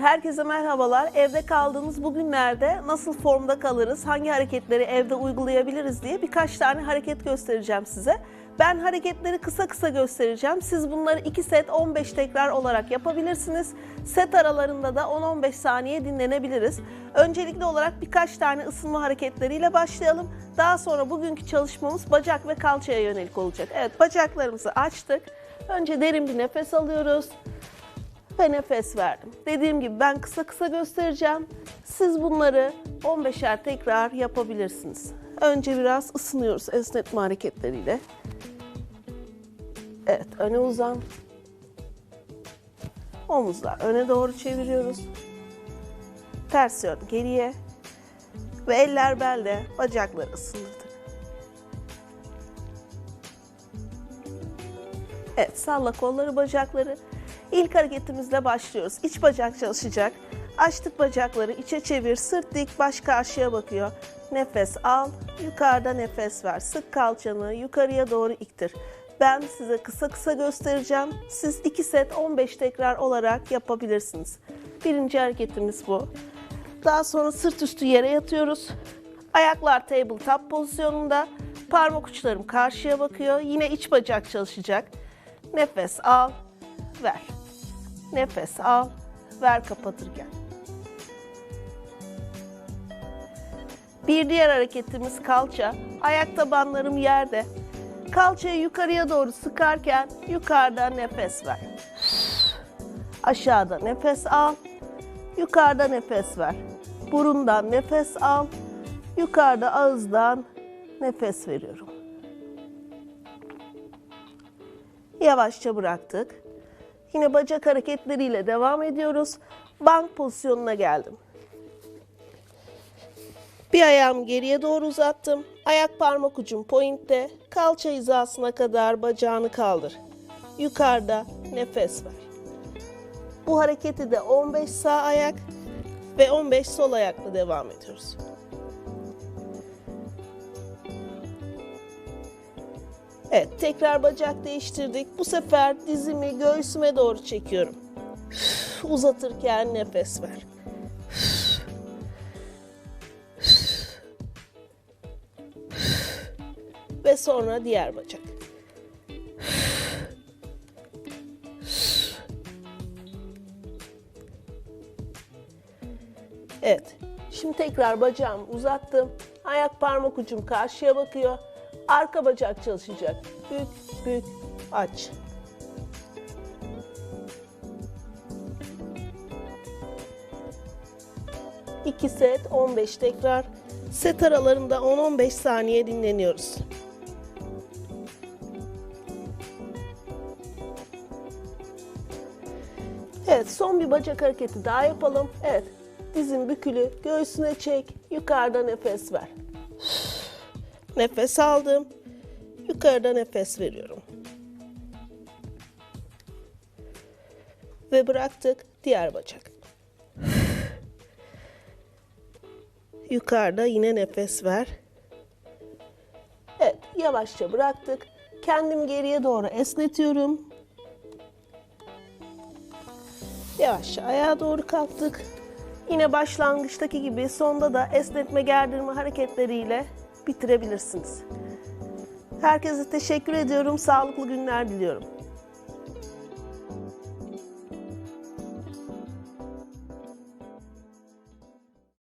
Herkese merhabalar. Evde kaldığımız bu günlerde nasıl formda kalırız, hangi hareketleri evde uygulayabiliriz diye birkaç tane hareket göstereceğim size. Ben hareketleri kısa kısa göstereceğim. Siz bunları 2 set 15 tekrar olarak yapabilirsiniz. Set aralarında da 10-15 saniye dinlenebiliriz. Öncelikli olarak birkaç tane ısınma hareketleriyle başlayalım. Daha sonra bugünkü çalışmamız bacak ve kalçaya yönelik olacak. Evet bacaklarımızı açtık. Önce derin bir nefes alıyoruz ve nefes verdim. Dediğim gibi ben kısa kısa göstereceğim. Siz bunları 15'er tekrar yapabilirsiniz. Önce biraz ısınıyoruz esnetme hareketleriyle. Evet, öne uzan. Omuzlar öne doğru çeviriyoruz. Ters yön geriye. Ve eller belde, bacakları ısındırdık. Evet, salla kolları, bacakları. İlk hareketimizle başlıyoruz. İç bacak çalışacak. Açtık bacakları, içe çevir, sırt dik, baş karşıya bakıyor. Nefes al, yukarıda nefes ver. Sık kalçanı, yukarıya doğru iktir. Ben size kısa kısa göstereceğim. Siz 2 set 15 tekrar olarak yapabilirsiniz. Birinci hareketimiz bu. Daha sonra sırt üstü yere yatıyoruz. Ayaklar table top pozisyonunda. Parmak uçlarım karşıya bakıyor. Yine iç bacak çalışacak. Nefes al, ver. Nefes al, ver kapatırken. Bir diğer hareketimiz kalça. Ayak tabanlarım yerde. Kalçayı yukarıya doğru sıkarken yukarıda nefes ver. Aşağıda nefes al. Yukarıda nefes ver. Burundan nefes al. Yukarıda ağızdan nefes veriyorum. Yavaşça bıraktık. Yine bacak hareketleriyle devam ediyoruz. Bank pozisyonuna geldim. Bir ayağımı geriye doğru uzattım. Ayak parmak ucum pointte. Kalça hizasına kadar bacağını kaldır. Yukarıda nefes ver. Bu hareketi de 15 sağ ayak ve 15 sol ayakla devam ediyoruz. Evet, tekrar bacak değiştirdik. Bu sefer dizimi göğsüme doğru çekiyorum. Uzatırken nefes ver. Ve sonra diğer bacak. Evet. Şimdi tekrar bacağımı uzattım. Ayak parmak ucum karşıya bakıyor. Arka bacak çalışacak. Bük, bük, aç. İki set 15 tekrar. Set aralarında 10-15 saniye dinleniyoruz. Evet son bir bacak hareketi daha yapalım. Evet dizin bükülü göğsüne çek yukarıda nefes ver. Nefes aldım. Yukarıda nefes veriyorum. Ve bıraktık diğer bacak. Yukarıda yine nefes ver. Evet, yavaşça bıraktık. Kendim geriye doğru esnetiyorum. Yavaşça ayağa doğru kalktık. Yine başlangıçtaki gibi sonda da esnetme gerdirme hareketleriyle bitirebilirsiniz. Herkese teşekkür ediyorum. Sağlıklı günler diliyorum.